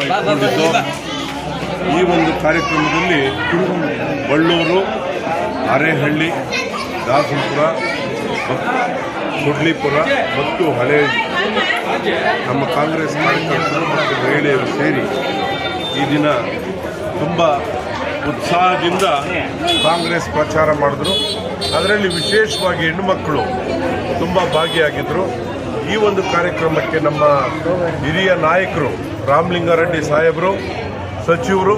ಕಾರ್ಯಕ್ರಮ ಇಟ್ಕೊಂಡಿದ್ದು ಈ ಒಂದು ಕಾರ್ಯಕ್ರಮದಲ್ಲಿ ಬಳ್ಳೂರು ಅರೇಹಳ್ಳಿ ದಾಸನಪುರ ಸುಡ್ಲಿಪುರ ಮತ್ತು ಹಳೆ ನಮ್ಮ ಕಾಂಗ್ರೆಸ್ ಕಾರ್ಯಕರ್ತರು ಮತ್ತು ಮಹಿಳೆಯರು ಸೇರಿ ಈ ದಿನ ತುಂಬ ಉತ್ಸಾಹದಿಂದ ಕಾಂಗ್ರೆಸ್ ಪ್ರಚಾರ ಮಾಡಿದ್ರು. ಅದರಲ್ಲಿ ವಿಶೇಷವಾಗಿ ಹೆಣ್ಣುಮಕ್ಕಳು ತುಂಬ ಭಾಗಿಯಾಗಿದ್ದರು ಈ ಒಂದು ಕಾರ್ಯಕ್ರಮಕ್ಕೆ ನಮ್ಮ ಹಿರಿಯ ನಾಯಕರು ರಾಮಲಿಂಗಾರೆಡ್ಡಿ ಸಾಹೇಬರು, ಸಚಿವರು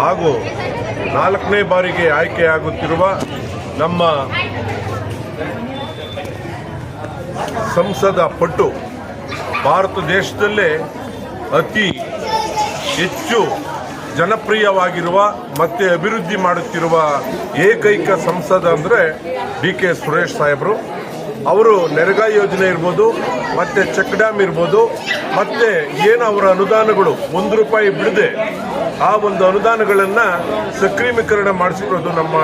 ಹಾಗೂ ನಾಲ್ಕನೇ ಬಾರಿಗೆ ಆಯ್ಕೆಯಾಗುತ್ತಿರುವ ನಮ್ಮ ಸಂಸದ ಪಟ್ಟು ಭಾರತ ದೇಶದಲ್ಲೇ ಅತಿ ಹೆಚ್ಚು ಜನಪ್ರಿಯವಾಗಿರುವ ಮತ್ತೆ ಅಭಿವೃದ್ಧಿ ಮಾಡುತ್ತಿರುವ ಏಕೈಕ ಸಂಸದ ಅಂದರೆ ಡಿ ಕೆ ಸುರೇಶ್ ಸಾಹೇಬರು. ಅವರು ನೆರೆಗಾ ಯೋಜನೆ ಇರ್ಬೋದು, ಮತ್ತೆ ಚೆಕ್ ಡ್ಯಾಮ್ ಇರ್ಬೋದು, ಮತ್ತೆ ಏನು ಅವರ ಅನುದಾನಗಳು, ಒಂದು ರೂಪಾಯಿ ಬಿಡದೆ ಆ ಒಂದು ಅನುದಾನಗಳನ್ನು ಸಕ್ರೀಮೀಕರಣ ಮಾಡಿಸಿರೋದು ನಮ್ಮ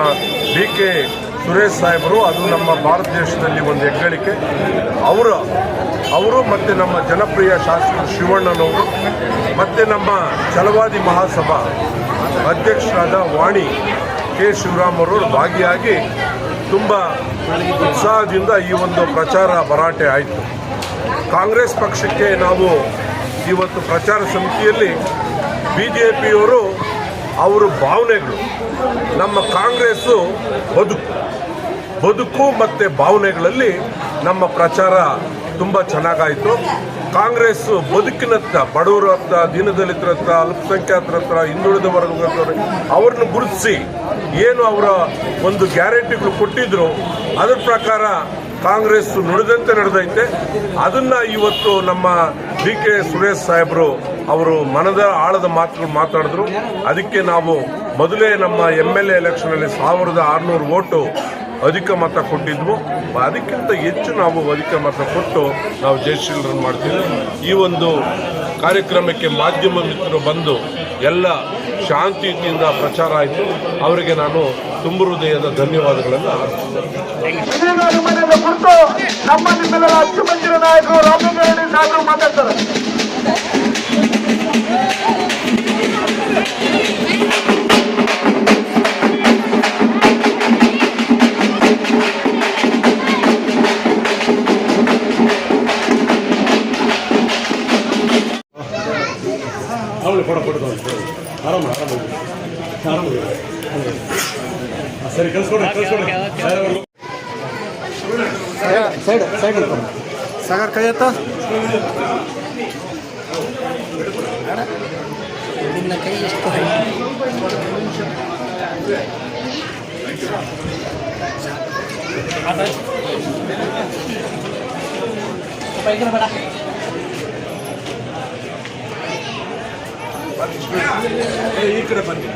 ಡಿ ಕೆ ಸುರೇಶ್ ಸಾಹೇಬರು. ಅದು ನಮ್ಮ ಭಾರತ ದೇಶದಲ್ಲಿ ಒಂದು ಹೆಗ್ಗಳಿಕೆ. ಅವರು ಅವರು ಮತ್ತು ನಮ್ಮ ಜನಪ್ರಿಯ ಶಾಸಕರು ಶಿವಣ್ಣನವರು, ಮತ್ತು ನಮ್ಮ ಛಲವಾದಿ ಮಹಾಸಭಾ ಅಧ್ಯಕ್ಷರಾದ ವಾಣಿ ಕೆ. ಶಿವರಾಮ್ ಅವರು ಭಾಗಿಯಾಗಿ ತುಂಬ ಉತ್ಸಾಹದಿಂದ ಈ ಒಂದು ಪ್ರಚಾರ ಭರಾಟೆ ಆಯಿತು. ಕಾಂಗ್ರೆಸ್ ಪಕ್ಷಕ್ಕೆ ನಾವು ಇವತ್ತು ಪ್ರಚಾರ ಸಮಿತಿಯಲ್ಲಿ ಬಿ ಜೆ ಪಿಯವರು ಅವರ ಭಾವನೆಗಳು. ನಮ್ಮ ಕಾಂಗ್ರೆಸ್ಸು ಬದುಕು. ಬದುಕು ಮತ್ತು ಭಾವನೆಗಳಲ್ಲಿ ನಮ್ಮ ಪ್ರಚಾರ ತುಂಬ ಚೆನ್ನಾಗಾಯಿತು. ಕಾಂಗ್ರೆಸ್ ಬದುಕಿನತ್ತ ಬಡವರ ಹತ್ರ ದೀನದಲಿತರ ಹತ್ರ ಅಲ್ಪಸಂಖ್ಯಾತರ ಹತ್ರ ಹಿಂದುಳಿದ ಅವ್ರನ್ನ ಗುರುತಿಸಿ ಏನು ಅವರ ಒಂದು ಗ್ಯಾರಂಟಿಗಳು ಕೊಟ್ಟಿದ್ರು, ಅದರ ಪ್ರಕಾರ ಕಾಂಗ್ರೆಸ್ ನುಡಿದಂತೆ ನಡೆದೈತೆ. ಅದನ್ನ ಇವತ್ತು ನಮ್ಮ ಡಿ ಕೆ ಸುರೇಶ್ ಸಾಹೇಬರು ಅವರು ಮನದ ಆಳದ ಮಾತುಗಳು ಮಾತಾಡಿದ್ರು. ಅದಕ್ಕೆ ನಾವು ಮೊದಲೇ ನಮ್ಮ ಎಂ ಎಲ್ ಎ ಎಲೆಕ್ಷನಲ್ಲಿ ಸಾವಿರದ ಆರುನೂರು ಓಟು ಅಧಿಕ ಮತ ಕೊಟ್ಟಿದ್ವು. ಅದಕ್ಕಿಂತ ಹೆಚ್ಚು ನಾವು ಅಧಿಕ ಮತ ಕೊಟ್ಟು ನಾವು ಜಯಶೀಲರನ್ನು ಮಾಡ್ತೀವಿ. ಈ ಒಂದು ಕಾರ್ಯಕ್ರಮಕ್ಕೆ ಮಾಧ್ಯಮ ಮಿತ್ರರು ಬಂದು ಎಲ್ಲ ಶಾಂತಿಯಿಂದ ಪ್ರಚಾರ ಆಯಿತು. ಅವರಿಗೆ ನಾನು ತುಂಬ ಹೃದಯದ ಧನ್ಯವಾದಗಳನ್ನು ಅರ್ಪಿಸ್ತೇನೆ ಸರಿ ಸೈಡ್ ಸೈಡ್ ಸಾಗರ್ ಕೈ ಎತ್ತ. ನಿನ್ನ ಕೈ ಎಷ್ಟು ಈ ಕಡೆ ಬನ್ನಿ.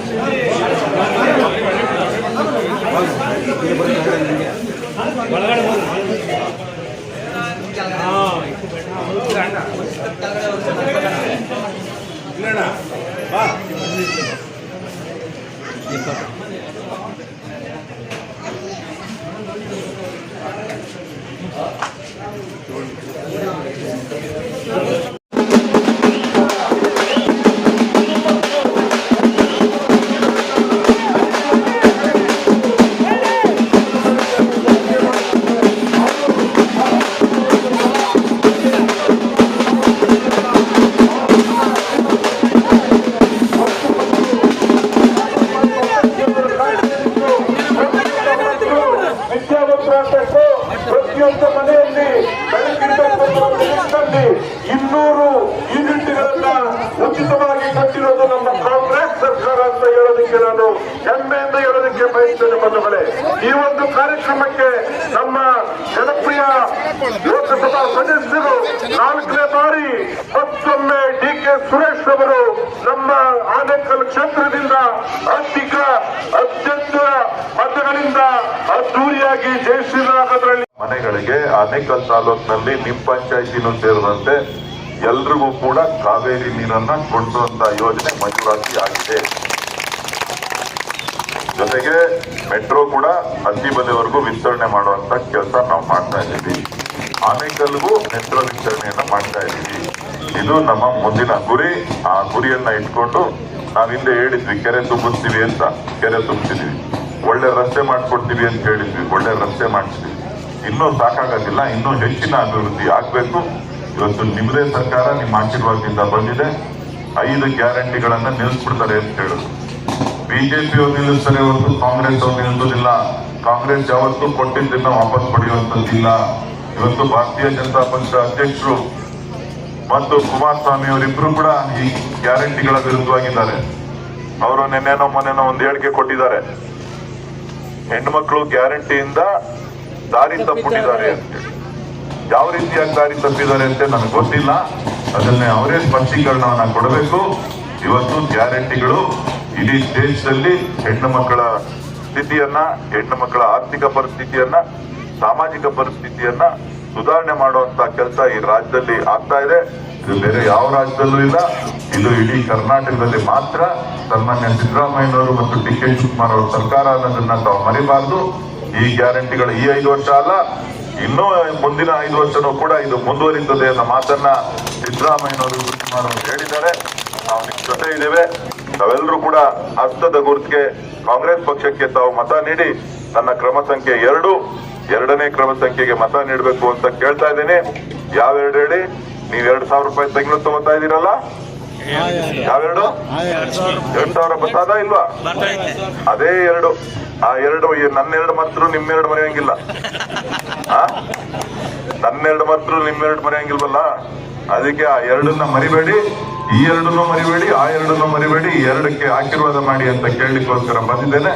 ಪ್ರತಿಯೊಂದು ಮನೆಯಲ್ಲಿ ಬೆಳಕಿನ ನಿಟ್ಟಿನಲ್ಲಿ ಇನ್ನೂರು ಯೂನಿಟ್ಗಳನ್ನ ಉಚಿತವಾಗಿ ಕಟ್ಟಿರೋದು ನಮ್ಮ ಕಾಂಗ್ರೆಸ್ ಸರ್ಕಾರ ಅಂತ ಹೇಳೋದಕ್ಕೆ ನಾನು ಹೆಮ್ಮೆಯಿಂದ ಹೇಳೋದಕ್ಕೆ ಬಯಸ್ತೇನೆ ಬಂಧುಗಳೇ. ಈ ಒಂದು ಕಾರ್ಯಕ್ರಮಕ್ಕೆ ನಮ್ಮ ಜನಪ್ರಿಯ ಲೋಕಸಭಾ ಸದಸ್ಯರು ನಾಲ್ಕನೇ ಬಾರಿ ಮತ್ತೊಮ್ಮೆ ಡಿ ಕೆ ಸುರೇಶ್ ಅವರು ನಮ್ಮ ಆನೇಕಲ್ ಕ್ಷೇತ್ರದಿಂದ ಅಧಿಕ ಅತ್ಯಂತ ಮತಗಳಿಂದ ಅದ್ದೂರಿಯಾಗಿ ಜಯಿಸಿದಾಗದ್ರಲ್ಲಿ ಮನೆಗಳಿಗೆ ಆನೇಕಲ್ ತಾಲೂಕಿನಲ್ಲಿ ನಿಮ್ ಪಂಚಾಯತಿನೂ ಸೇರಿದಂತೆ ಎಲ್ರಿಗೂ ಕೂಡ ಕಾವೇರಿ ನೀರನ್ನ ಕೊಡುವಂತ ಯೋಜನೆ ಮಂಜೂರಾತಿ ಆಗಿದೆ. ಜೊತೆಗೆ ಮೆಟ್ರೋ ಕೂಡ ಹಂದಿಬದೆವರೆಗೂ ವಿಸ್ತರಣೆ ಮಾಡುವಂತ ಕೆಲಸ ನಾವು ಮಾಡ್ತಾ ಇದ್ದೀವಿ. ಆನೇಕಲ್ಗೂ ಮೆಟ್ರೋ ವಿಸ್ತರಣೆಯನ್ನ ಮಾಡ್ತಾ ಇದ್ದೀವಿ. ಇದು ನಮ್ಮ ಮುಂದಿನ ಗುರಿ. ಆ ಗುರಿಯನ್ನ ಇಟ್ಕೊಂಡು ನಾವು ಹಿಂದೆ ಹೇಳಿದ್ವಿ, ಕೆರೆ ತುಂಬಿಸ್ತೀವಿ ಅಂತ. ಕೆರೆ ತುಂಬಿಸಿದ್ವಿ ಒಳ್ಳೆ ರಸ್ತೆ ಮಾಡ್ಕೊಡ್ತೀವಿ ಅಂತ ಹೇಳಿದ್ವಿ. ಒಳ್ಳೆ ರಸ್ತೆ ಮಾಡಿಸ್ತೀವಿ ಇನ್ನೂ ಸಾಕಾಗೋದಿಲ್ಲ, ಇನ್ನೂ ಹೆಚ್ಚಿನ ಅಭಿವೃದ್ಧಿ ಆಗಬೇಕು. ಇವತ್ತು ನಿಮ್ಮದೇ ಸರ್ಕಾರ ನಿಮ್ಮ ಆಶೀರ್ವಾದದಿಂದ ಬಂದಿದೆ. ಐದು ಗ್ಯಾರಂಟಿಗಳನ್ನು ನಿಲ್ಲಿಸ್ಬಿಡ್ತಾರೆ ಅಂತ ಹೇಳುದು. ಬಿಜೆಪಿ ಅವ್ರು ನಿಲ್ಲಿಸ್ತಾರೆ ಹೊರತು ಕಾಂಗ್ರೆಸ್ ಅವ್ರು ನಿಲ್ಲಿಸೋದಿಲ್ಲ ಕಾಂಗ್ರೆಸ್ ಯಾವತ್ತೂ ಕೊಟ್ಟಿದ್ದನ್ನ ವಾಪಸ್ ಪಡೆಯುವಂತದ್ದಿಲ್ಲ ಇವತ್ತು ಭಾರತೀಯ ಜನತಾ ಪಕ್ಷ ಅಧ್ಯಕ್ಷರು ಮತ್ತು ಕುಮಾರಸ್ವಾಮಿ ಅವರಿಬ್ರು ಕೂಡ ಈ ಗ್ಯಾರಂಟಿಗಳ ವಿರುದ್ಧವಾಗಿದ್ದಾರೆ. ಅವರು ನಿನ್ನೆನೋ ಮೊನ್ನೆನೋ ಒಂದು ಹೇಳಿಕೆ ಕೊಟ್ಟಿದ್ದಾರೆ. ಹೆಣ್ಮಕ್ಳು ಗ್ಯಾರಂಟಿಯಿಂದ ದಾರಿ ತಪ್ಪಿದ್ದಾರೆ. ಅಂತೇಳಿ ಯಾವ ರೀತಿಯಾಗಿ ದಾರಿ ತಪ್ಪಿದ್ದಾರೆ ಅಂತ ನನಗೆ ಗೊತ್ತಿಲ್ಲ. ಅದನ್ನೇ ಅವರೇ ಸ್ಪಷ್ಟೀಕರಣವನ್ನ ಕೊಡಬೇಕು. ಇವತ್ತು ಗ್ಯಾರಂಟಿಗಳು ಇಡೀ ದೇಶದಲ್ಲಿ ಹೆಣ್ಣು ಮಕ್ಕಳ ಸ್ಥಿತಿಯನ್ನ ಹೆಣ್ಣು ಮಕ್ಕಳ ಆರ್ಥಿಕ ಪರಿಸ್ಥಿತಿಯನ್ನ ಸಾಮಾಜಿಕ ಪರಿಸ್ಥಿತಿಯನ್ನ ಸುಧಾರಣೆ ಮಾಡುವಂತ ಕೆಲಸ ಈ ರಾಜ್ಯದಲ್ಲಿ ಆಗ್ತಾ ಇದೆ. ಇದು ಬೇರೆ ಯಾವ ರಾಜ್ಯದಲ್ಲೂ ಇಲ್ಲ. ಇದು ಇಡೀ ಕರ್ನಾಟಕದಲ್ಲಿ ಮಾತ್ರ. ಸನ್ಮಾನ್ಯ ಸಿದ್ದರಾಮಯ್ಯನವರು ಮತ್ತು ಡಿ ಕೆ ಶಿವಕುಮಾರ್ ಅವರು ಸರ್ಕಾರ ಅನ್ನೋದನ್ನ ತಾವು ಮರಿಬಾರ್ದು. ಈ ಗ್ಯಾರಂಟಿಗಳು ಈ ಐದು ವರ್ಷ ಅಲ್ಲ, ಇನ್ನೂ ಮುಂದಿನ ಐದು ವರ್ಷನೂ ಕೂಡ ಇದು ಮುಂದುವರಿಯುತ್ತದೆ ಅನ್ನೋ ಮಾತನ್ನ ಸಿದ್ದರಾಮಯ್ಯನವರು ಅವರು ಹೇಳಿದ್ದಾರೆ. ನಾವು ನಿಮ್ಮ ಜೊತೆ ಇದ್ದೇವೆ. ತಾವೆಲ್ಲರೂ ಕೂಡ ಹಸ್ತದ ಗುರುತಿಗೆ ಕಾಂಗ್ರೆಸ್ ಪಕ್ಷಕ್ಕೆ ತಾವು ಮತ ನೀಡಿ ನನ್ನ ಕ್ರಮ ಸಂಖ್ಯೆ ಎರಡು, ಎರಡನೇ ಕ್ರಮ ಸಂಖ್ಯೆಗೆ ಮತ ನೀಡಬೇಕು ಅಂತ ಕೇಳ್ತಾ ಇದ್ದೀನಿ. ಯಾವೆರಡು ಹೇಳಿ? ನೀವ್ ಎರಡ್ ಸಾವಿರ ರೂಪಾಯಿ ತೆಂಗಿನ ತಗೋತಾ ಇದೀರಲ್ಲ ಯಾವೆರಡು? ಎಂಟು ಸಾವಿರ ಬರ್ತದ ಇಲ್ವಾ? ಅದೇ ಎರಡು. ಆ ಎರಡು ನನ್ನೆರಡು ಮಾತ್ರ ನಿಮ್ಮೆರಡು ಮರೆಯಂಗಿಲ್ಲ. ನನ್ನೆರಡು ಮಾತ್ರ ನಿಮ್ಮೆರಡು ಮರೆಯಂಗಿಲ್ವಲ್ಲ? ಅದಕ್ಕೆ ಆ ಎರಡನ್ನ ಮರಿಬೇಡಿ ಈ ಎರಡನ್ನೂ ಮರಿಬೇಡಿ ಆ ಎರಡನ್ನೂ ಮರಿಬೇಡಿ ಎರಡಕ್ಕೆ ಆಶೀರ್ವಾದ ಮಾಡಿ ಅಂತ ಕೇಳಲಿಕ್ಕೋಸ್ಕರ ಬಂದಿದ್ದೇನೆ.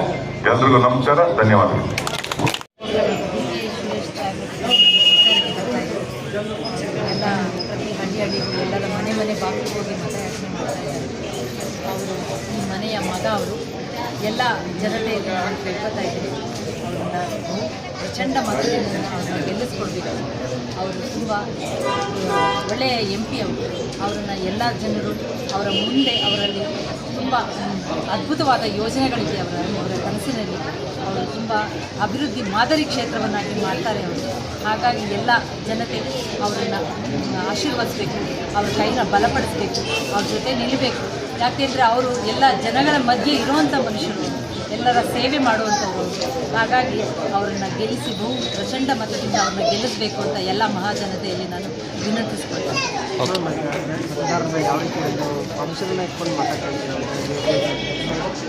ಎಲ್ರಿಗೂ ನಮಸ್ಕಾರ ಧನ್ಯವಾದಗಳು ಎಲ್ಲ ಪ್ರತಿ ಹಳ್ಳಿ ಹಳ್ಳಿಗಳು ಎಲ್ಲರ ಮನೆ ಮನೆ ಬಾಗಿಲು ಹೋಗಿ ಮತಯಾಚನೆ ಮಾಡ್ತಾ ಇದ್ದಾರೆ ಅವರು ಈ ಮನೆಯ ಮಗ ಅವರು ಎಲ್ಲ ಜನತೆ ಕೇಳ್ಕೊತಾ ಇದ್ದಾರೆ ಪ್ರಚಂಡ ಮತದಿಂದ ಅವ್ರನ್ನ ಗೆಲ್ಲಿಸ್ಕೊಡ್ಬೇಕು. ಅವರು ತುಂಬ ಒಳ್ಳೆಯ ಎಂ ಪಿ ಅವರು. ಅವರನ್ನು ಎಲ್ಲ ಜನರು ಅವರ ಮುಂದೆ ಅವರಲ್ಲಿ ತುಂಬ ಅದ್ಭುತವಾದ ಯೋಜನೆಗಳಿದೆ ಅವರ ಅವರ ಕನಸಿನಲ್ಲಿ. ಅವರು ತುಂಬ ಅಭಿವೃದ್ಧಿ ಮಾದರಿ ಕ್ಷೇತ್ರವನ್ನಾಗಿ ಮಾಡ್ತಾರೆ ಅವರು. ಹಾಗಾಗಿ ಎಲ್ಲ ಜನತೆ ಅವರನ್ನು ಆಶೀರ್ವದಿಸಬೇಕು. ಅವ್ರ ಕೈನ ಬಲಪಡಿಸಬೇಕು. ಅವ್ರ ಜೊತೆ ನಿಲ್ಲಬೇಕು ಯಾಕೆಂದರೆ ಅವರು ಎಲ್ಲ ಜನಗಳ ಮಧ್ಯೆ ಇರುವಂಥ ಮನುಷ್ಯರು. ಎಲ್ಲರ ಸೇವೆ ಮಾಡುವಂಥವ್ರು ಹಾಗಾಗಿ ಅವರನ್ನು ಗೆಲ್ಲಿಸಿ ಬಹು ಪ್ರಚಂಡ ಮತದಿಂದ ಅವ್ರನ್ನ ಗೆಲ್ಲಿಸಬೇಕು ಅಂತ ಎಲ್ಲ ಮಹಾಜನತೆಯಲ್ಲಿ ನಾನು ವಿನಂತಿಸ್ಕೊಳ್ತೇನೆ.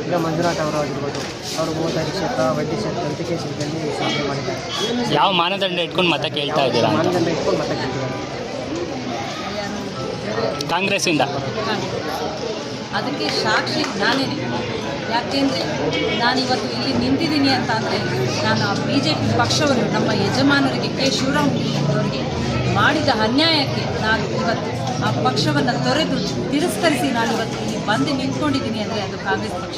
ಈಗ ಮಂಜುನಾಥ್ ಅವರು ಆಗಿರ್ಬೋದು ಅವರು ಮೂವತ್ತೈದು ಕ್ಷೇತ್ರ ವೈದ್ಯ ಕ್ಷೇತ್ರ ಕ್ಷೇತ್ರದಲ್ಲಿ ಸಾಧನೆ ಮಾಡಿದ್ದಾರೆ. ಯಾವ ಮಾನದಂಡ ಇಟ್ಕೊಂಡು ಮತ ಕೇಳ್ತಾ ಇದ್ದೀರಾ ಮಾನದಂಡ ಇಟ್ಕೊಂಡು ಮತ ಕೇಳ್ತಿದ್ದಾರೆ. ಕಾಂಗ್ರೆಸ್ಸಿಂದ. ಅದಕ್ಕೆ ಸಾಕ್ಷಿ ನಾನೇನೆ. ಯಾಕೆಂದರೆ ನಾನಿವತ್ತು ಇಲ್ಲಿ ನಿಂತಿದ್ದೀನಿ ಅಂತ ಅಂದರೆ ನಾನು ಆ ಬಿ ಜೆ ಪಿ ಪಕ್ಷವನ್ನು, ನಮ್ಮ ಯಜಮಾನರಿಗೆ, ಕೆ. ಶಿವರಾಮ್ ಅವರಿಗೆ ಮಾಡಿದ ಅನ್ಯಾಯಕ್ಕೆ ನಾನು ಇವತ್ತು ಆ ಪಕ್ಷವನ್ನು ತೊರೆದು ತಿರಸ್ಕರಿಸಿ ನಾನು ಇವತ್ತು ಇಲ್ಲಿ ಬಂದು ನಿಂತ್ಕೊಂಡಿದ್ದೀನಿ ಅಂದರೆ ಅದು ಕಾಂಗ್ರೆಸ್ ಪಕ್ಷ.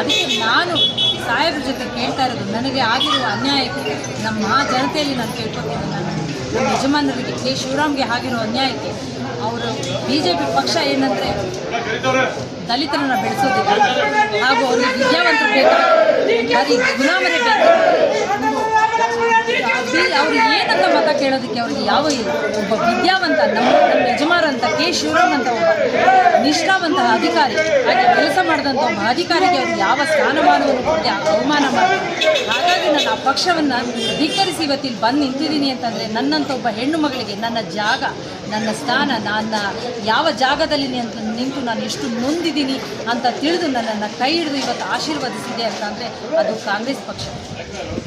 ಅದಕ್ಕೆ ನಾನು ಸಾಹೇಬ್ರ ಜೊತೆ ಕೇಳ್ತಾ ಇರೋದು, ನನಗೆ ಆಗಿರುವ ಅನ್ಯಾಯಕ್ಕೆ, ನಮ್ಮ ಜನತೆಯಲ್ಲಿ ನಾನು ಕೇಳ್ಕೊತೀನಿ. ನಾನು ನಮ್ಮ ಯಜಮಾನರಿಗೆ, ಕೆ. ಶಿವರಾಮ್ಗೆ ಆಗಿರೋ ಅನ್ಯಾಯಕ್ಕೆ ಅವರು ಬಿ ಜೆ ಪಿ ಪಕ್ಷ ಏನಂದರೆ ದಲಿತರನ್ನ ಬೆಳೆಸೋದಿಲ್ಲ. ಹಾಗೂ ಅವರಿಗೆ ವಿದ್ಯಾವಂತರು ಬೇಕು? ಬರೀ ಗುಲಾಮರೇ ಬೇಕು? ಅವ್ರಿಗೆ ಏನಂತ ಮತ ಕೇಳೋದಕ್ಕೆ ಅವ್ರಿಗೆ ಯಾವ ಒಬ್ಬ ವಿದ್ಯಾವಂತ, ನಮ್ಮ ನಮ್ಮ ಅಂತ ಕೆ. ಶಿವರಾಮ್ ಅಂತ ಒಬ್ಬ ನಿಷ್ಠಾವಂತಹ ಅಧಿಕಾರಿ, ಹಾಗೆ ಕೆಲಸ ಮಾಡಿದಂಥ ಒಬ್ಬ ಅಧಿಕಾರಿಗೆ ಅವ್ರಿಗೆ ಯಾವ ಸ್ಥಾನಮಾನವನ್ನು ಕೊಡದೆ ಅವಮಾನ ಆ ಪಕ್ಷವನ್ನು ಧಿಕ್ಕರಿಸಿ ಇವತ್ತಿಲ್ಲಿ ಬಂದು ನಿಂತಿದ್ದೀನಿ ಅಂತಂದರೆ ನನ್ನಂಥ ಒಬ್ಬ ಹೆಣ್ಣು ಮಗಳಿಗೆ ನನ್ನ ಜಾಗ, ನನ್ನ ಸ್ಥಾನ, ನನ್ನ ಯಾವ ಜಾಗದಲ್ಲಿ ನಿಂತು ನಿಂತು ನಾನು ಎಷ್ಟು ನೊಂದಿದ್ದೀನಿ ಅಂತ ತಿಳಿದು ನನ್ನನ್ನು ಕೈ ಹಿಡಿದು ಇವತ್ತು ಆಶೀರ್ವದಿಸಿದೆ ಅಂತಂದ್ರೆ ಅದು ಕಾಂಗ್ರೆಸ್ ಪಕ್ಷ.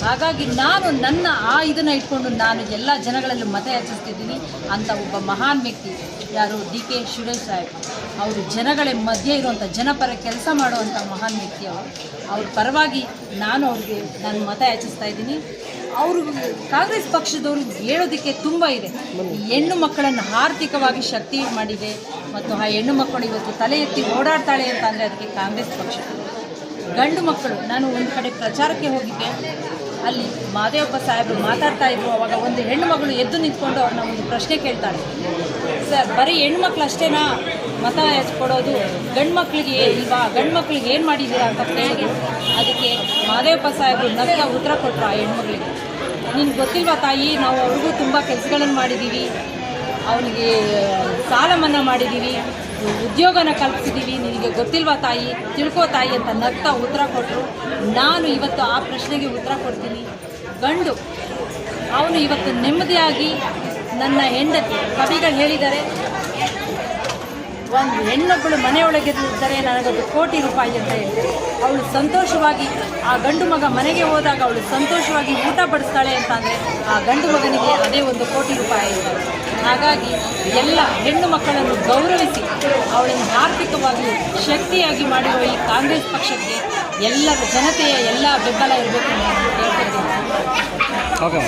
ಹಾಗಾಗಿ ನಾನು ನನ್ನ ಆ ಇದನ್ನು ಇಟ್ಕೊಂಡು ನಾನು ಎಲ್ಲ ಜನಗಳಲ್ಲೂ ಮತ ಯಾಚಿಸ್ತಿದ್ದೀನಿ ಅಂತ ಒಬ್ಬ ಮಹಾನ್ ವ್ಯಕ್ತಿ ಯಾರು ಡಿ ಕೆ ಸುರೇಶ್ ಸಾಹೇಬ್. ಅವರು ಜನಗಳ ಮಧ್ಯೆ ಇರುವಂಥ ಜನಪರ ಕೆಲಸ ಮಾಡುವಂಥ ಮಹಾನ್ ವ್ಯಕ್ತಿ ಅವರು. ಅವ್ರ ಪರವಾಗಿ ನಾನು ಅವ್ರಿಗೆ ನಾನು ಮತ ಯಾಚಿಸ್ತಾ ಇದ್ದೀನಿ. ಅವರು ಕಾಂಗ್ರೆಸ್ ಪಕ್ಷದವರು ಹೇಳೋದಕ್ಕೆ ತುಂಬ ಇದೆ. ಹೆಣ್ಣು ಮಕ್ಕಳನ್ನು ಆರ್ಥಿಕವಾಗಿ ಶಕ್ತಿ ಮಾಡಿದೆ ಮತ್ತು ಆ ಹೆಣ್ಣು ಮಕ್ಕಳು ಇವತ್ತು ತಲೆ ಎತ್ತಿ ಓಡಾಡ್ತಾಳೆ ಅಂತ ಅದಕ್ಕೆ ಕಾಂಗ್ರೆಸ್ ಪಕ್ಷ. ಗಂಡು ಮಕ್ಕಳು, ನಾನು ಒಂದು ಕಡೆ ಪ್ರಚಾರಕ್ಕೆ ಹೋಗಿದ್ದೆ. ಅಲ್ಲಿ ಮಾದೇವಪ್ಪ ಸಾಹೇಬರು ಮಾತಾಡ್ತಾ ಇದ್ರು, ಅವಾಗ ಒಂದು ಹೆಣ್ಣುಮಗಳು ಎದ್ದು ನಿಂತ್ಕೊಂಡು ಅವ್ರನ್ನ ಒಂದು ಪ್ರಶ್ನೆ ಕೇಳ್ತಾಳೆ. ಸರ್, ಬರೀ ಹೆಣ್ಮಕ್ಳು ಅಷ್ಟೇನಾ ಮತ ಕೊಡೋದು? ಗಂಡು ಮಕ್ಕಳಿಗೆ ಇಲ್ವಾ? ಗಂಡು ಮಕ್ಳಿಗೆ ಏನು ಮಾಡಿದ್ದೀರಾ ಅಂತ ಕೇಳಿ ಅದಕ್ಕೆ ಮಾದೇವಪ್ಪ ಸಾಹೇಬರು ನಗದ ಉತ್ತರ ಕೊಟ್ಟರು ಆ ಹೆಣ್ಮಗಳಿಗೆ ನಿನ್ಗೆ ಗೊತ್ತಿಲ್ವಾ ತಾಯಿ, ನಾವು ಅವ್ರಿಗೂ ತುಂಬ ಕೆಲಸಗಳನ್ನು ಮಾಡಿದ್ದೀವಿ ಅವನಿಗೆ ಸಾಲ ಮನ್ನಾ ಮಾಡಿದ್ದೀವಿ ಉದ್ಯೋಗನ ಕಲ್ಪಿಸಿದ್ದೀವಿ ನಿನಗೆ ಗೊತ್ತಿಲ್ವಾ ತಾಯಿ? ತಿಳ್ಕೋ ತಾಯಿ ಅಂತ ನಗ್ತಾ ಉತ್ತರ ಕೊಟ್ಟರು ನಾನು ಇವತ್ತು ಆ ಪ್ರಶ್ನೆಗೆ ಉತ್ತರ ಕೊಡ್ತೀನಿ. ಗಂಡು, ಅವನು ಇವತ್ತು ನೆಮ್ಮದಿಯಾಗಿ ನನ್ನ ಹೆಂಡತಿ ಕವಿಗಳು ಹೇಳಿದ್ದಾರೆ. ಒಂದು ಹೆಣ್ಣೊಬ್ಬಳು ಮನೆಯೊಳಗೆ ಇದ್ದರೆ ನನಗೊಂದು ಕೋಟಿ ರೂಪಾಯಿ ಅಂತ ಹೇಳ್ತಾರೆ. ಅವಳು ಸಂತೋಷವಾಗಿ ಆ ಗಂಡು ಮಗ ಮನೆಗೆ ಹೋದಾಗ ಅವಳು ಸಂತೋಷವಾಗಿ ಊಟ ಬಡಿಸ್ತಾಳೆ ಅಂತ ಅಂದರೆ ಆ ಗಂಡು ಮಗನಿಗೆ ಅದೇ ಒಂದು ಕೋಟಿ ರೂಪಾಯಿ ಹಾಗಾಗಿ ಎಲ್ಲ ಹೆಣ್ಣು ಮಕ್ಕಳನ್ನು ಗೌರವಿಸಿ ಅವಳನ್ನು ಆರ್ಥಿಕವಾಗಿ ಶಕ್ತಿಯಾಗಿ ಮಾಡಿರುವ ಈ ಕಾಂಗ್ರೆಸ್ ಪಕ್ಷಕ್ಕೆ ಎಲ್ಲರ ಜನತೆಯ ಎಲ್ಲ ಬೆಂಬಲ ಇರಬೇಕು ಅಂತ ಹೇಳ್ತಿದ್ದೀನಿ